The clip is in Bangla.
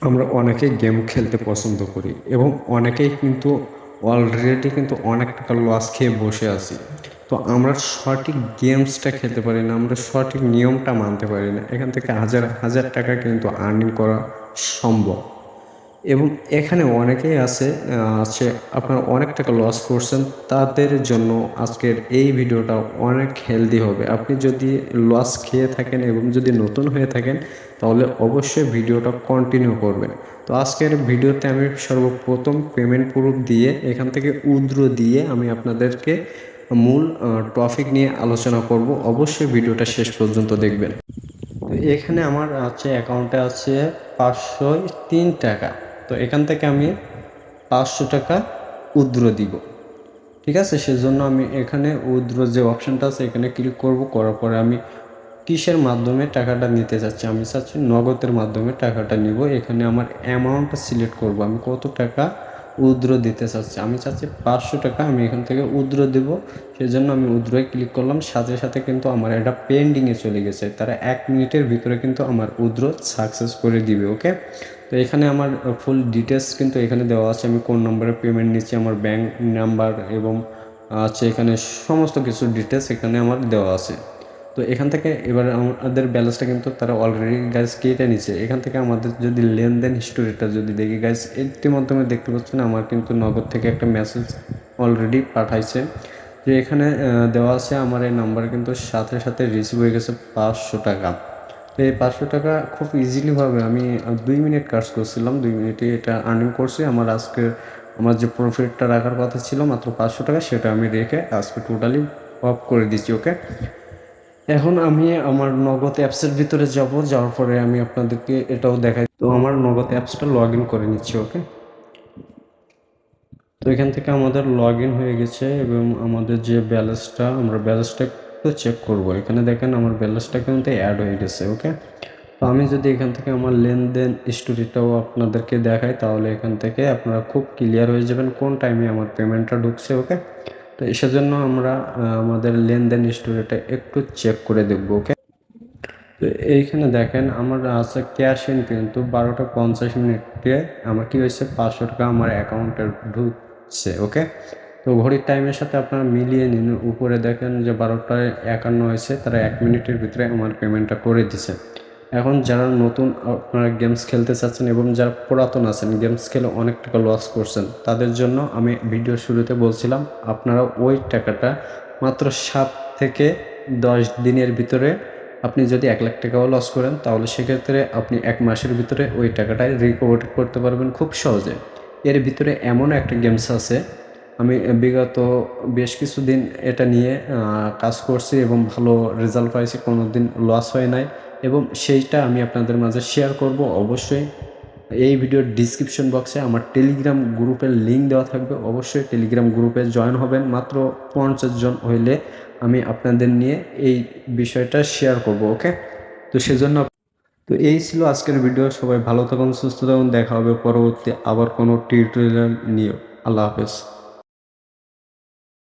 আমরা অনেকেই গেম খেলতে পছন্দ করি এবং অনেকেই কিন্তু অলরেডি কিন্তু অনেক টাকা লস খেয়ে বসে আছি। তো আমরা সঠিক গেমসটা খেলতে পারি না, আমরা সঠিক নিয়মটা মানতে পারি না। এখান থেকে হাজার হাজার টাকা কিন্তু আর্নিং করা সম্ভব। এবং এখানে অনেকেই আছে আছে আপনারা অনেক টাকা লস করছেন, তাদের জন্য আজকের এই ভিডিওটা অনেক হেলদি হবে। আপনি যদি লস খেয়ে থাকেন এবং যদি নতুন হয়ে থাকেন, তাহলে অবশ্যই ভিডিওটা কন্টিনিউ করবেন। তো আজকের ভিডিওতে আমি সর্বপ্রথম পেমেন্ট প্রুফ দিয়ে, এখান থেকে উদ্র দিয়ে আমি আপনাদেরকে মূল টপিক নিয়ে আলোচনা করব। অবশ্যই ভিডিওটা শেষ পর্যন্ত দেখবেন। তো এখানে আমার আছে অ্যাকাউন্টে আছে পাঁচশো তিন টাকা। তো এখান থেকে আমি পাঁচশো টাকা উদ্র দিব। ঠিক আছে? সেজন্য আমি এখানে উদ্র যে অপশানটা আছে, এখানে ক্লিক করব। করার পরে আমি কিসের মাধ্যমে টাকাটা নিতে চাচ্ছি আমি চাচ্ছি নগদের মাধ্যমে টাকাটা নিব। এখানে আমার অ্যামাউন্টটা সিলেক্ট করব। আমি কত টাকা উদ্র দিতে চাচ্ছি? আমি চাচ্ছি পাঁচশো টাকা আমি এখান থেকে উদ্র দেব। সেই জন্য আমি উদ্রয় ক্লিক করলাম। সাথে সাথে কিন্তু আমার এটা পেন্ডিংয়ে চলে গেছে। তারা এক মিনিটের ভিতরে কিন্তু আমার উদ্র সাকসেস করে দিবে ওকে তো এখানে আমার ফুল ডিটেলস কিন্তু এখানে দেওয়া আছে। আমি কোন নম্বরে পেমেন্ট নিচ্ছি, আমার ব্যাঙ্ক নাম্বার এবং আছে এখানে সমস্ত কিছু ডিটেলস এখানে আমার দেওয়া আছে। তো এখান থেকে এবার আমাদের ব্যালেন্সটা কিন্তু তারা অলরেডি গ্যাস কেটে নিচ্ছে এখান থেকে আমাদের যদি লেনদেন হিস্টোরিটা যদি দেখি গ্যাস এটির মাধ্যমে দেখতে পাচ্ছেন আমার কিন্তু নগদ থেকে একটা মেসেজ অলরেডি পাঠাইছে। যে এখানে দেওয়া আছে আমার এই নাম্বার কিন্তু সাথে সাথে রিসিভ হয়ে গেছে পাঁচশো টাকা। তো এই পাঁচশো টাকা খুব ইজিলিভাবে আমি দুই মিনিট কাজ করছিলাম, দুই মিনিটে এটা আর্নিং করছি। আমার আজকে, আমার যে প্রফিটটা রাখার কথা ছিল মাত্র পাঁচশো টাকা, সেটা আমি রেখে আজকে টোটালি অফ করে দিচ্ছি ওকে এখন আমি আমার নগদ অ্যাপসের ভিতরে যাব, যাওয়ার পরে আমি আপনাদেরকে এটাও দেখাই। তো আমার নগদ অ্যাপসটা লগ ইন করে নিচ্ছি ওকে তো এখান থেকে আমাদের লগ ইন হয়ে গেছে এবং আমাদের যে ব্যালেন্সটা আমরা ব্যালেন্সটা একটু চেক করব। এখানে দেখেন আমার ব্যালেন্সটা কিন্তু অ্যাড হয়ে গেছে ওকে তো আমি যদি এখান থেকে আমার লেনদেন স্টোরিটাও আপনাদেরকে দেখাই, তাহলে এখান থেকে আপনারা খুব ক্লিয়ার হয়ে যাবেন কোন টাইমে আমার পেমেন্টটা ঢুকছে ওকে তো সেজন্য আমরা আমাদের লেনদেন স্টোরিটা একটু চেক করে দেখব ওকে তো এইখানে দেখেন আমার আছে ক্যাশ ইন কিন্তু বারোটা পঞ্চাশ মিনিটে আমার কি হয়েছে? পাঁচশো টাকা আমার অ্যাকাউন্টে ঢুকছে ওকে তো ঘড়ির টাইমের সাথে আপনারা মিলিয়ে নিন। উপরে দেখেন যে বারোটায় একান্ন হয়েছে, তারা এক মিনিটের ভিতরে আমার পেমেন্টটা করে দিছে। এখন যারা নতুন আপনারা গেমস খেলতে চাচ্ছেন এবং যারা পুরাতন আছেন গেমস খেলে অনেক টাকা লস করছেন, তাদের জন্য আমি ভিডিও শুরুতে বলছিলাম, আপনারা ওই টাকাটা মাত্র সাত থেকে দশ দিনের ভিতরে আপনি যদি এক লাখ টাকাও লস করেন, তাহলে সেক্ষেত্রে আপনি এক মাসের ভিতরে ওই টাকাটাই রিকভার করতে পারবেন খুব সহজে। এর ভিতরে এমন একটা গেমস আছে আমি বিগত বেশ কিছুদিন এটা নিয়ে কাজ করছি এবং ভালো রেজাল্ট পাইছি কোনো দিন লস হয় নাই এবং সেইটা আমি আপনাদের মাঝে শেয়ার করব অবশ্যই। এই ভিডিওর ডিসক্রিপশন বক্সে আমার টেলিগ্রাম গ্রুপের লিঙ্ক দেওয়া থাকবে, অবশ্যই টেলিগ্রাম গ্রুপে জয়েন হবেন। মাত্র পঞ্চাশ জন হইলে আমি আপনাদের নিয়ে এই বিষয়টা শেয়ার করব ওকে তো সেজন্য তো এই ছিল আজকের ভিডিও সবাই ভালো থাকুন, সুস্থ থাকুন। দেখা হবে পরবর্তী আবার কোনো টিউটোরিয়াল নিয়ে। আল্লাহ হাফেজ।